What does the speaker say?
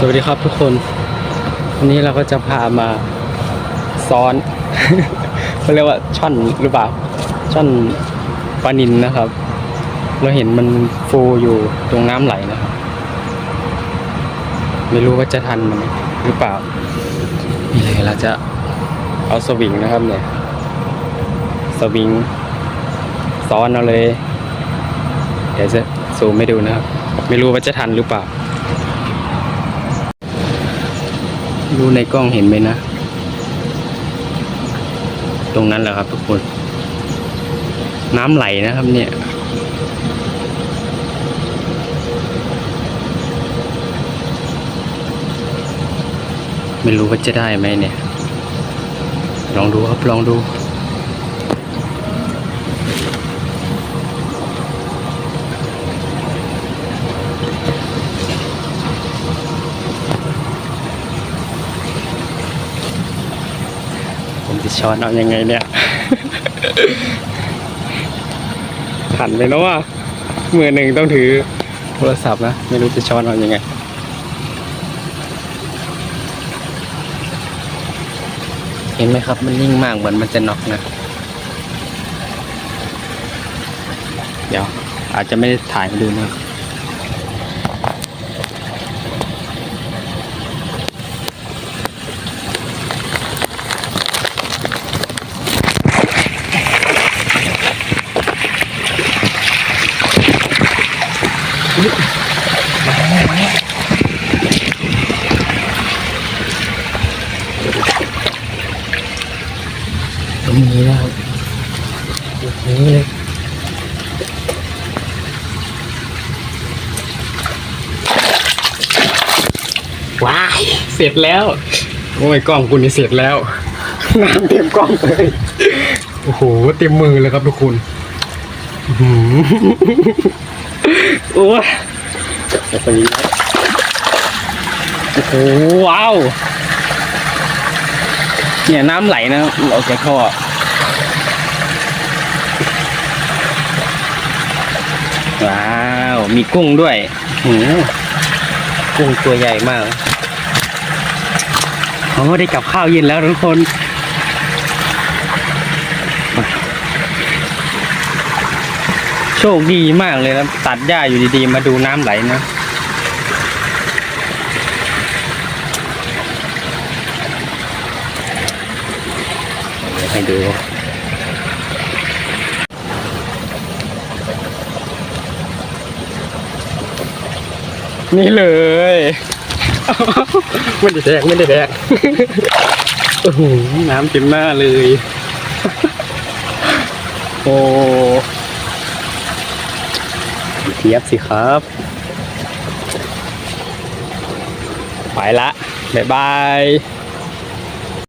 สวัสดีครับทุกคน วันนี้เราก็จะพามาซ้อนเขาเรียกว่าช่อนหรือเปล่าช่อนปลานินนะครับ เราเห็นมันฟูอยู่ตรงน้ำไหลนะครับ ไม่รู้ว่าจะทันมันหรือเปล่านี่เลยเราจะเอาสวิงนะครับเนี่ย สวิงซ้อนเอาเลย เดี๋ยวจะซูมให้ดูนะครับ ไม่รู้ว่าจะทันหรือเปล่า ดูในกล้องเห็นไหมนะ ตรงนั้นแหละครับ ทุกคน น้ำไหลนะครับ เนี่ย ไม่รู้ว่าจะได้ไหมเนี่ย ลองดูครับ ลองดู ช้อนเอายังไงเนี่ยขันไปแล้วว่ามือหนึ่งต้องถือโทรศัพท์นะ ไม่รู้จะช้อนเอายังไงเห็นไหมครับ มันนิ่งมากเหมือนมันจะน็อกนะ เดี๋ยว อาจจะไม่ได้ถ่ายให้ดูนะ ตรงนี้นะครับตรงนี้เลยว้าย เสร็จแล้ว โอ้ยกล้องคุณนี่เสร็จแล้ว น้ำเต็มกล้องเลย โอ้โห เต็มมือเลยครับทุกคนอื้อหือ โอ้ยจะไปแล้วโอ้โหว้าวเนี่ยน้ำไหลนะออกจากท่อว้าว มีกุ้งด้วยหืมกุ้งตัวใหญ่มากโอ้ได้กับข้าวเย็นแล้วทุกคน โชคดีมากเลยนะตัดหญ้าอยู่ดีๆ มาดูน้ำไหลนะเดี๋ยวให้ดูนี่เลยไม่ได้แดกไม่ได้แดกโอ้โหน้ำเต็มหน้าเลย โอ้ เทียบสิครับ ไปละ บ๊ายบาย